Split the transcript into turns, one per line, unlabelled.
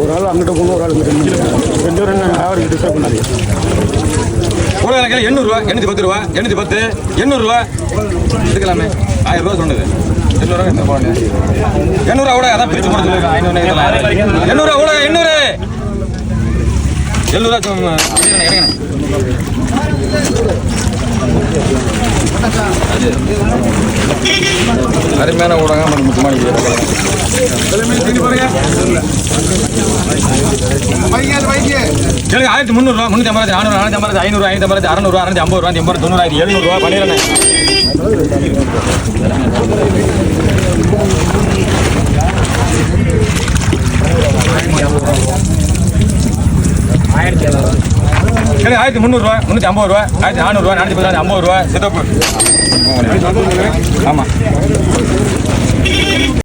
ஒரு ஆள் அங்கிட்ட போகணும் ஒரு ஆள் இங்கிட்ட ரெண்டு பேரும் என்ன வியாபாரிக்கு டிஸ்டர்ப் பண்ணாதீங்க.
உலக எண்ணூறுரூவா எண்ணூற்றி பத்து ரூபா எண்ணூற்றி பத்து எண்ணூறுரூவா எடுக்கலாமே ஆயிரம் ரூபா சொன்னது. எண்ணூறுவா என்ன எண்ணூறுவா கூட அதான் பிரிச்சு போட சொல்லுங்க ஐநூறு எண்ணூறுவா கூட எண்ணூறு. எழுநூறுவா கிடைக்கணும் அருமையான ஊடகம் முக்கியமான கேளுங்க ஆயிரத்தி முந்நூறுவா முந்நூற்றி ஐம்பது நானூறு நானூற்றி ஐம்பது ஐநூறு ஐநூற்றி ஐம்பது அறநூறு அறுநூத்தி ஐம்பது ரூபா ஐம்பது தொண்ணூறு எழுநூறுவா பண்ணிடுறேன் சரி ஆயிரத்தி முந்நூறுரூவா முந்நூற்றி ஐம்பது ரூபா ஆயிரத்தி நானூறுரூவா நானூற்றி பத்து ஐம்பது ரூபா சிதப்பு ஆமாம்